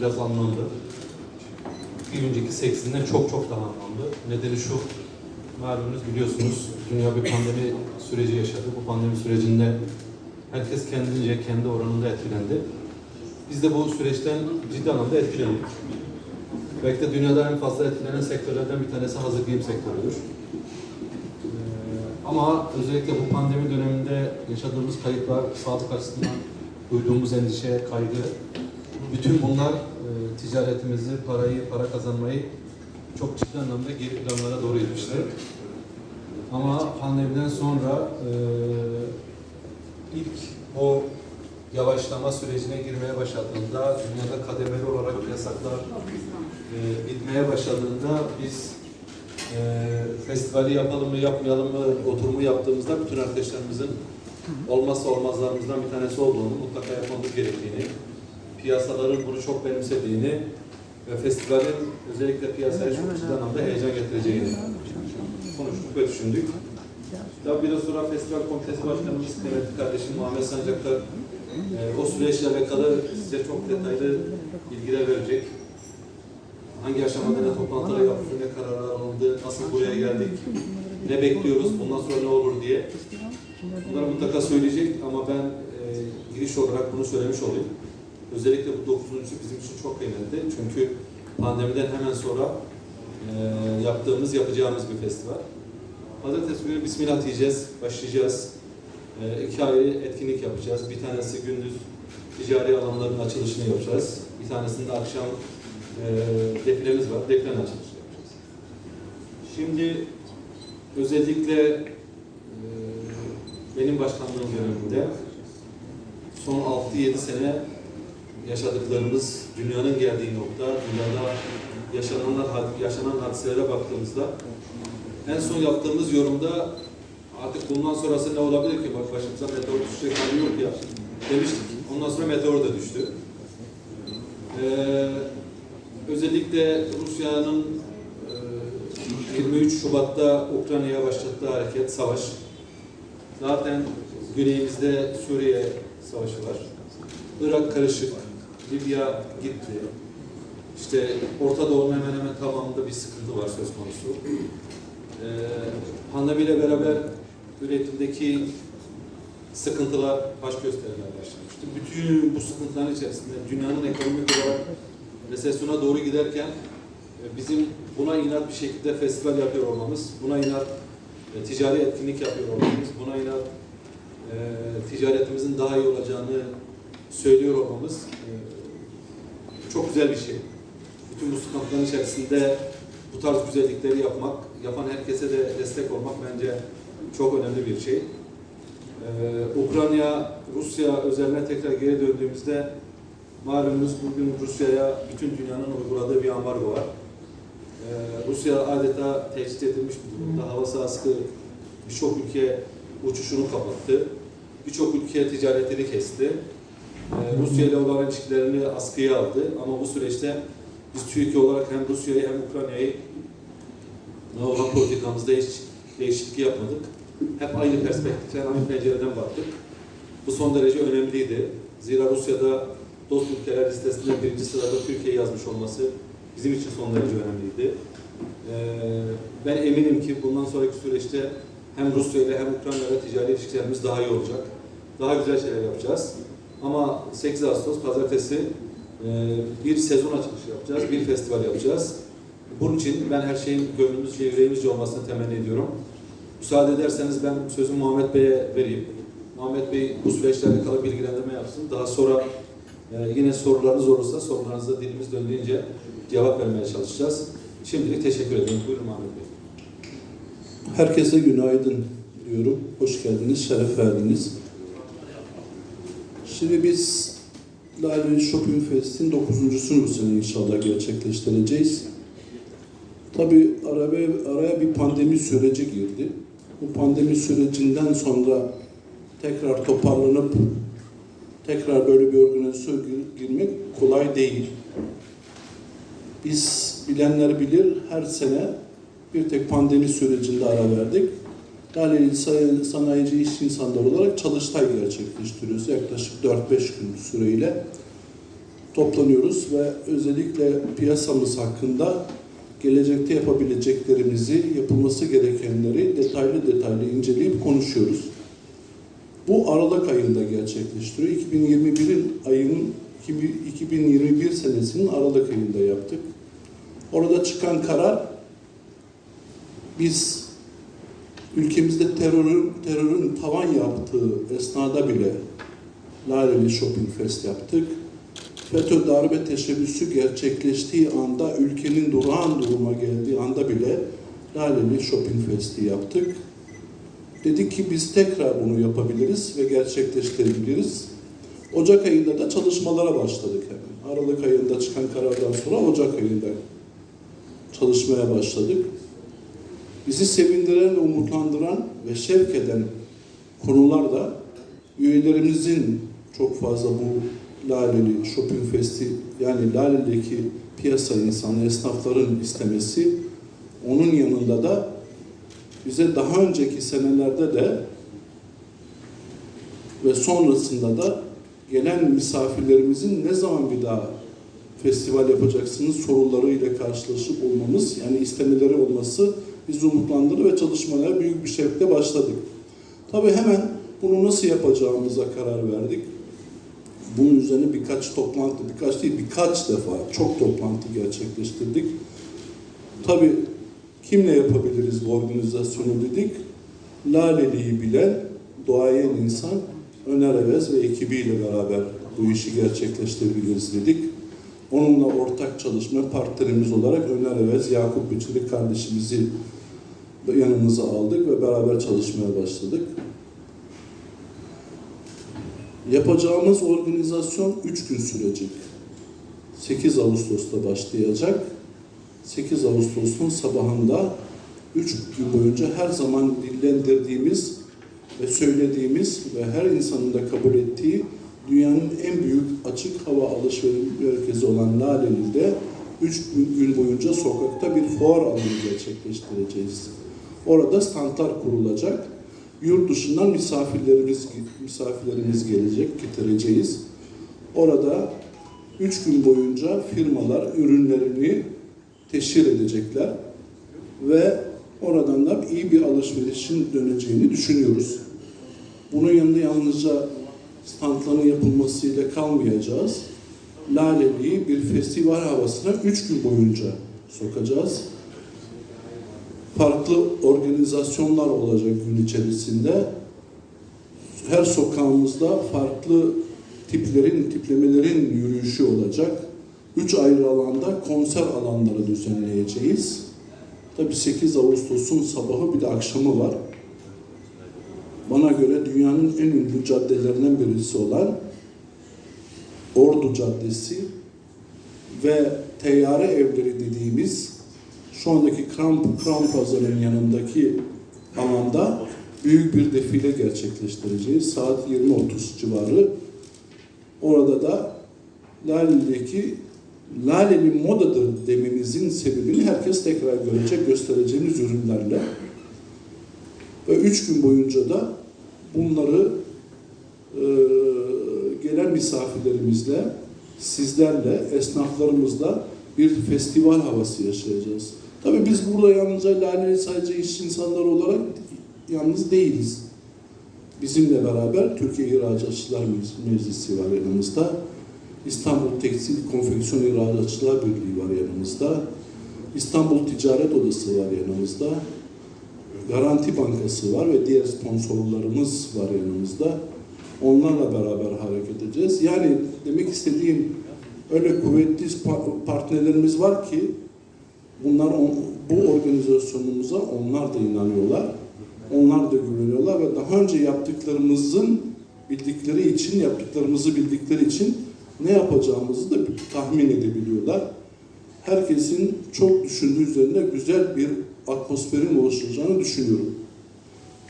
biraz anlamlı. Bir önceki seksinden çok çok daha anlamlı. Nedeni şu, malumunuz biliyorsunuz dünya bir pandemi süreci yaşadı. Bu pandemi sürecinde herkes kendince, kendi oranında etkilendi. Biz de bu süreçten ciddi anlamda etkilendik. Belki de dünyada en fazla etkilenen sektörlerden bir tanesi hazır giyim sektörüdür. Ee, Ama özellikle bu pandemi döneminde yaşadığımız kayıplar, sağlık açısından duyduğumuz endişe, kaygı, bütün bunlar e, ticaretimizi, parayı, para kazanmayı çok ciddi anlamda geri planlara doğru itmişti. Ama pandemiden sonra e, ilk o yavaşlama sürecine girmeye başladığında, dünyada kademeli olarak yasaklar e, bitmeye başladığında biz e, festivali yapalım mı yapmayalım mı oturumu yaptığımızda bütün arkadaşlarımızın olmazsa olmazlarımızdan bir tanesi olduğunu, mutlaka yapmamız gerektiğini, piyasaların bunu çok benimsediğini ve festivalin özellikle piyasaya çok ciddi anlamda heyecan getireceğini konuştuk ve düşündük. Daha biraz sonra festival komitesi başkanımız kıymetli kardeşim Muhammed Sancaktar e, o süreçle alakalı size çok detaylı bilgiler verecek. Hangi aşamada ne toplantılar yapıldı, ne kararlar alındı, nasıl buraya geldik, ne bekliyoruz, bundan sonra ne olur diye. Bunları mutlaka söyleyecek ama ben e, giriş olarak bunu söylemiş olayım. Özellikle bu dokuzuncusu bizim için çok kıymetli. Çünkü pandemiden hemen sonra e, yaptığımız, yapacağımız bir festival. Pazartesi günü Bismillah diyeceğiz, başlayacağız. E, iki ayrı etkinlik yapacağız. Bir tanesi gündüz ticari alanların açılışını yapacağız. Bir tanesinde akşam e, defilemiz var, defilenin açılışını yapacağız. Şimdi özellikle e, benim başkanlığım döneminde son 6-7 sene yaşadıklarımız, dünyanın geldiği nokta, dünyada yaşananlar, yaşanan hadiselere baktığımızda en son yaptığımız yorumda artık bundan sonrası ne olabilir ki? Bak başımıza meteor düşecek hali yok ya demiştik. Ondan sonra meteor da düştü. Ee, özellikle Rusya'nın e, 23 Şubat'ta Ukrayna'ya başlattığı hareket, savaş. Zaten güneyimizde Suriye savaşı var. Irak karışık, Libya gitti. İşte Orta Doğu'nun hemen hemen tamamında bir sıkıntı var söz konusu. Ee, pandemiyle beraber üretimdeki sıkıntılar baş göstermeye başlamıştı. Bütün bu sıkıntıların içerisinde dünyanın ekonomik olarak resesyona doğru giderken e, bizim buna inat bir şekilde festival yapıyor olmamız, buna inat e, ticari etkinlik yapıyor olmamız, buna inat e, ticaretimizin daha iyi olacağını söylüyor olmamız çok güzel bir şey. Bütün bu sıkıntıların içerisinde bu tarz güzellikleri yapmak, yapan herkese de destek olmak bence çok önemli bir şey. Ee, Ukrayna, Rusya özeline tekrar geri döndüğümüzde malumunuz bugün Rusya'ya bütün dünyanın uyguladığı bir ambargo var. Ee, Rusya adeta tehdit edilmiş bir durumda. Hava sahası birçok ülke uçuşunu kapattı. Birçok ülke ticaretini kesti. Ee, Rusya ile olan ilişkilerini askıya aldı. Ama bu süreçte biz Türkiye olarak hem Rusya'yı hem Ukrayna'yı olan politikamızda hiç değişiklik yapmadık. Hep aynı perspektiften, aynı pencereden baktık. Bu son derece önemliydi. Zira Rusya'da dost ülkeler listesinde birinci sırada Türkiye yazmış olması bizim için son derece önemliydi. Ee, ben eminim ki bundan sonraki süreçte hem Rusya ile hem Ukrayna ile ticari ilişkilerimiz daha iyi olacak. Daha güzel şeyler yapacağız. Ama 8 Ağustos pazartesi e, bir sezon açılışı yapacağız, bir festival yapacağız. Bunun için ben her şeyin gönlümüzce, yüreğimizce olmasını temenni ediyorum. Müsaade ederseniz ben sözü Muhammed Bey'e vereyim. Muhammed Bey bu süreçlerle alakalı bilgilendirme yapsın. Daha sonra e, yine sorularınız olursa sorularınıza dilimiz döndüğünce cevap vermeye çalışacağız. Şimdilik teşekkür ederim. Buyurun Muhammed Bey. Herkese günaydın diyorum. Hoş geldiniz, şeref verdiniz. Şimdi biz Lale Shopping Fest'in dokuzuncusunu bu sene inşallah gerçekleştireceğiz. Tabii araya, araya bir pandemi süreci girdi. Bu pandemi sürecinden sonra tekrar toparlanıp tekrar böyle bir organizasyona gir- girmek kolay değil. Biz bilenler bilir her sene bir tek pandemi sürecinde ara verdik. Say- Sanayici İş İnsanları olarak çalıştay gerçekleştiriyoruz. Yaklaşık 4-5 gün süreyle. toplanıyoruz ve özellikle piyasamız hakkında gelecekte yapabileceklerimizi, yapılması gerekenleri detaylı detaylı inceleyip konuşuyoruz. Bu Aralık ayında gerçekleştiriyor. 2021'in ayının 2021 senesinin Aralık ayında yaptık. Orada çıkan karar biz ülkemizde terörün terörün tavan yaptığı esnada bile Laleli Shopping Fest yaptık. FETÖ darbe teşebbüsü gerçekleştiği anda, ülkenin durağan duruma geldiği anda bile Laleli Shopping Fest'i yaptık. Dedik ki biz tekrar bunu yapabiliriz ve gerçekleştirebiliriz. Ocak ayında da çalışmalara başladık hemen. Aralık ayında çıkan karardan sonra Ocak ayında çalışmaya başladık. Bizi sevindiren, umutlandıran ve şevk eden konular da üyelerimizin çok fazla bu Laleli Shopping Festi yani Laleli'deki piyasa insanı, esnafların istemesi onun yanında da bize daha önceki senelerde de ve sonrasında da gelen misafirlerimizin ne zaman bir daha festival yapacaksınız sorularıyla karşılaşıp olmamız yani istemeleri olması bizi umutlandırdı ve çalışmalara büyük bir şevkle başladık. Tabii hemen bunu nasıl yapacağımıza karar verdik. Bunun üzerine birkaç toplantı, birkaç değil birkaç defa çok toplantı gerçekleştirdik. Tabii kimle yapabiliriz bu organizasyonu dedik. Laleli'yi bilen doğayen insan Öner Evez ve ekibiyle beraber bu işi gerçekleştirebiliriz dedik. Onunla ortak çalışma partnerimiz olarak Öner Evez, Yakup Biçilik kardeşimizi yanımıza aldık ve beraber çalışmaya başladık. Yapacağımız organizasyon 3 gün sürecek. 8 Ağustos'ta başlayacak. 8 Ağustos'un sabahında 3 gün boyunca her zaman dillendirdiğimiz ve söylediğimiz ve her insanın da kabul ettiği dünyanın en büyük açık hava alışveriş merkezi olan Laleli'de 3 gün boyunca sokakta bir fuar alanı gerçekleştireceğiz. Orada standlar kurulacak. Yurt dışından misafirlerimiz misafirlerimiz gelecek, getireceğiz. Orada 3 gün boyunca firmalar ürünlerini teşhir edecekler ve oradan da iyi bir alışverişin döneceğini düşünüyoruz. Bunun yanında yalnızca standların yapılmasıyla kalmayacağız. Laleli'yi bir festival havasına 3 gün boyunca sokacağız. Farklı organizasyonlar olacak gün içerisinde. Her sokağımızda farklı tiplerin, tiplemelerin yürüyüşü olacak. Üç ayrı alanda konser alanları düzenleyeceğiz. Tabii 8 Ağustos'un sabahı bir de akşamı var. Bana göre dünyanın en ünlü caddelerinden birisi olan Ordu Caddesi ve Teyyare Evleri dediğimiz şu andaki Kram, Kram Pazarı'nın yanındaki alanda büyük bir defile gerçekleştireceğiz. Saat 20.30 civarı. Orada da Lale'deki Laleli modadır demenizin sebebini herkes tekrar görecek göstereceğiniz ürünlerle. Ve üç gün boyunca da bunları e, gelen misafirlerimizle, sizlerle, esnaflarımızla bir festival havası yaşayacağız. Tabii biz burada yalnızca Laleli sadece iş insanları olarak yalnız değiliz. Bizimle beraber Türkiye İhracatçılar Meclisi var yanımızda. İstanbul Tekstil Konfeksiyon İhracatçılar Birliği var yanımızda. İstanbul Ticaret Odası var yanımızda. Garanti Bankası var ve diğer sponsorlarımız var yanımızda. Onlarla beraber hareket edeceğiz. Yani demek istediğim öyle kuvvetli partnerlerimiz var ki bunlar bu organizasyonumuza onlar da inanıyorlar. Onlar da güveniyorlar ve daha önce yaptıklarımızın bildikleri için, yaptıklarımızı bildikleri için ne yapacağımızı da tahmin edebiliyorlar. Herkesin çok düşündüğü üzerinde güzel bir atmosferin oluşacağını düşünüyorum.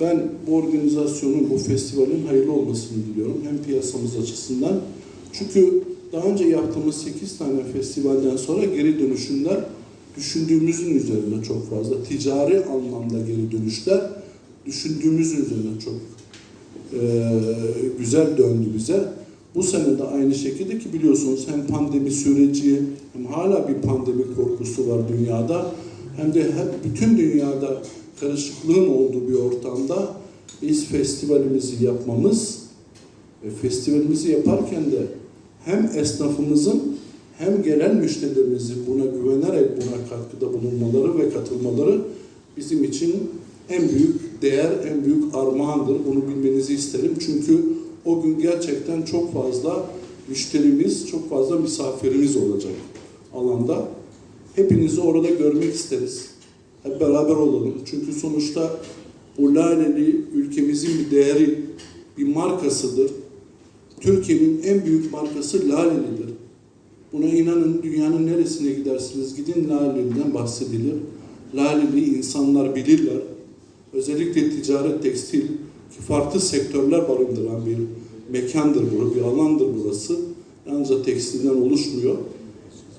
Ben bu organizasyonun, bu festivalin hayırlı olmasını diliyorum. Hem piyasamız açısından. Çünkü daha önce yaptığımız 8 tane festivalden sonra geri dönüşümler düşündüğümüzün üzerinde çok fazla. Ticari anlamda geri dönüşler düşündüğümüzün üzerinde çok e, güzel döndü bize. Bu sene de aynı şekilde ki biliyorsunuz hem pandemi süreci hem hala bir pandemi korkusu var dünyada hem de hep bütün dünyada karışıklığın olduğu bir ortamda biz festivalimizi yapmamız ve festivalimizi yaparken de hem esnafımızın hem gelen müşterilerimizin buna güvenerek buna katkıda bulunmaları ve katılmaları bizim için en büyük değer, en büyük armağandır. Bunu bilmenizi isterim. Çünkü o gün gerçekten çok fazla müşterimiz, çok fazla misafirimiz olacak alanda. Hepinizi orada görmek isteriz. Hep beraber olalım. Çünkü sonuçta bu Laleli ülkemizin bir değeri, bir markasıdır. Türkiye'nin en büyük markası Laleli'dir. Buna inanın dünyanın neresine gidersiniz gidin Laleli'den bahsedilir. Laleli insanlar bilirler. Özellikle ticaret, tekstil ki farklı sektörler barındıran bir mekandır bu, bir alandır burası. Yalnızca tekstilden oluşmuyor.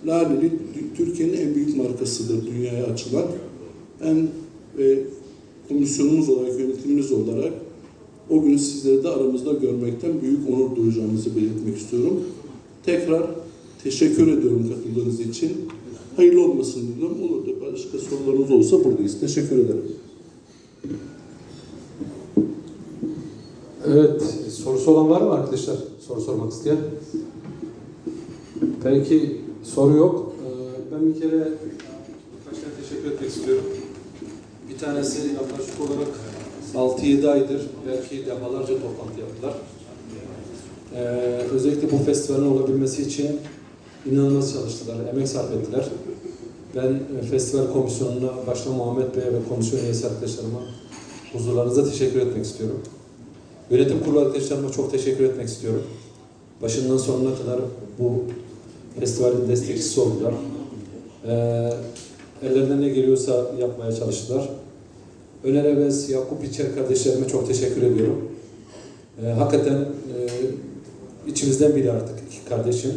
Laleli Türkiye'nin en büyük markasıdır dünyaya açılan. Ben ve komisyonumuz olarak, yönetimimiz olarak o gün sizleri de aramızda görmekten büyük onur duyacağımızı belirtmek istiyorum. Tekrar teşekkür ediyorum katıldığınız için. Hayırlı olmasın diliyorum. Olur da başka sorularınız olsa buradayız. Teşekkür ederim. Evet, sorusu olan var mı arkadaşlar? Soru sormak isteyen? Peki, soru yok. Ee, Ben bir kere Birkaç tane teşekkür etmek istiyorum. Bir tanesi yaklaşık olarak 6-7 aydır belki defalarca toplantı yaptılar. Ee, özellikle bu festivalin olabilmesi için inanılmaz çalıştılar, emek sarf ettiler. Ben e, festival komisyonuna başta Muhammed Bey'e ve komisyon üyesi arkadaşlarıma huzurlarınıza teşekkür etmek istiyorum. Yönetim kurulu arkadaşlarıma çok teşekkür etmek istiyorum. Başından sonuna kadar bu festivalin destekçisi oldular. Ee, ellerinden ne geliyorsa yapmaya çalıştılar. Öner Ebez, Yakup İçer kardeşlerime çok teşekkür ediyorum. Ee, hakikaten e, içimizden biri artık iki kardeşim.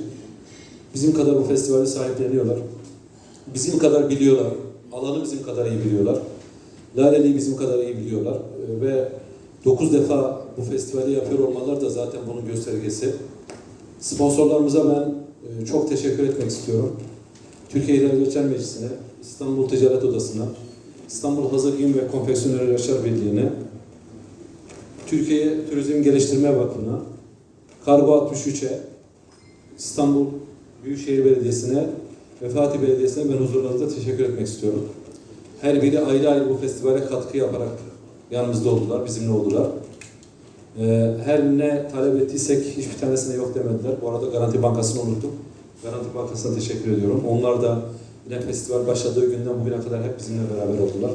Bizim kadar bu festivali sahipleniyorlar. Bizim kadar biliyorlar. Alanı bizim kadar iyi biliyorlar. Laleli'yi bizim kadar iyi biliyorlar. Ee, ve 9 defa bu festivali yapıyor olmaları da zaten bunun göstergesi. Sponsorlarımıza ben e, çok teşekkür etmek istiyorum. Türkiye İhracatçılar Meclisi'ne, İstanbul Ticaret Odası'na, İstanbul Hazır Giyim ve Konfeksiyonel Yaşar Birliği'ne, Türkiye Turizm Geliştirme Vakfı'na, Kargo 63'e, İstanbul Büyükşehir Belediyesi'ne ve Fatih Belediyesi'ne ben huzurlarınızda teşekkür etmek istiyorum. Her biri ayrı ayrı bu festivale katkı yaparak yanımızda oldular, bizimle oldular. Ee, her ne talep ettiysek hiçbir tanesine yok demediler. Bu arada Garanti Bankası'nı unuttum. Garanti Bankası'na teşekkür ediyorum. Onlar da yine festival başladığı günden bugüne kadar hep bizimle beraber oldular.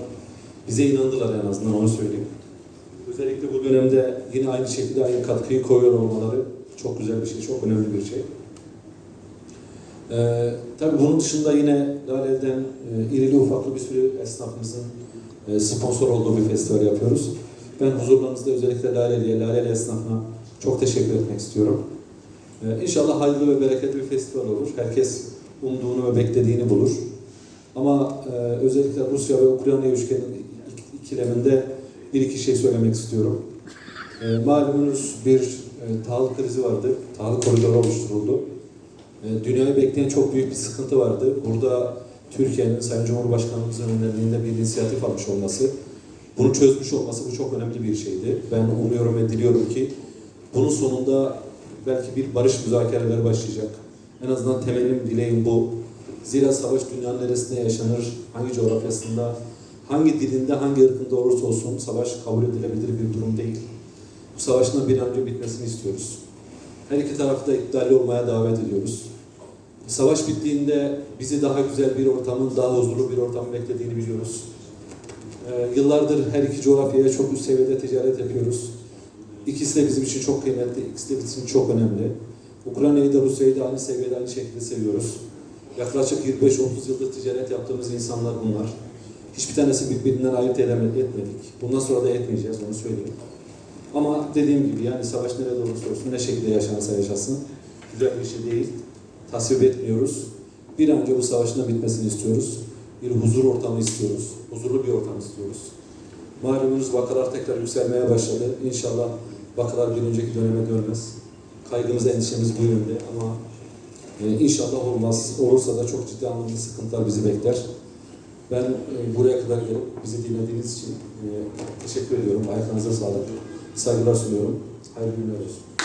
Bize inandılar en azından onu söyleyeyim. Özellikle bu dönemde yine aynı şekilde aynı katkıyı koyuyor olmaları çok güzel bir şey, çok önemli bir şey. Ee, tabii bunun dışında yine Laleli'den e, irili ufaklı bir sürü esnafımızın e, sponsor olduğu bir festival yapıyoruz. Ben huzurlarınızda özellikle Laleli'ye, Laleli esnafına çok teşekkür etmek istiyorum. Ee, İnşallah hayırlı ve bereketli bir festival olur. Herkes umduğunu ve beklediğini bulur. Ama e, özellikle Rusya ve Ukrayna üçgenin ik- ikileminde bir iki şey söylemek istiyorum. E, malumunuz bir e, tahıl krizi vardı. Tahıl koridoru oluşturuldu. E, dünyayı bekleyen çok büyük bir sıkıntı vardı. Burada Türkiye'nin Sayın Cumhurbaşkanımızın önderliğinde bir inisiyatif almış olması, bunu çözmüş olması bu çok önemli bir şeydi. Ben umuyorum ve diliyorum ki bunun sonunda belki bir barış müzakereleri başlayacak. En azından temelim, dileğim bu. Zira savaş dünyanın neresinde yaşanır, hangi coğrafyasında, hangi dilinde, hangi ırkında olursa olsun savaş kabul edilebilir bir durum değil. Bu savaşın bir an önce bitmesini istiyoruz. Her iki tarafı da iptalli olmaya davet ediyoruz. Savaş bittiğinde bizi daha güzel bir ortamın, daha huzurlu bir ortamın beklediğini biliyoruz. Ee, yıllardır her iki coğrafyaya çok üst seviyede ticaret yapıyoruz. İkisi de bizim için çok kıymetli, ikisi de bizim için çok önemli. Ukrayna'yı da Rusya'yı da aynı seviyede, aynı şekilde seviyoruz. Yaklaşık 25-30 yıldır ticaret yaptığımız insanlar bunlar. Hiçbir tanesi birbirinden ayırt edemedik, etmedik. Bundan sonra da etmeyeceğiz, onu söyleyeyim. Ama dediğim gibi yani savaş nerede olursa olsun, ne şekilde yaşanırsa yaşasın, güzel bir şey değil. Tasvip etmiyoruz. Bir an önce bu savaşın da bitmesini istiyoruz. Bir huzur ortamı istiyoruz. Huzurlu bir ortam istiyoruz. Malumunuz vakalar tekrar yükselmeye başladı. İnşallah vakalar bir önceki döneme dönmez. kaygımız, endişemiz bu yönde ama e, inşallah olmaz. Olursa da çok ciddi anlamda sıkıntılar bizi bekler. Ben e, buraya kadar gelip bizi dinlediğiniz için e, teşekkür ediyorum. Ayaklarınıza sağlık. Saygılar sunuyorum. Hayırlı günler olsun.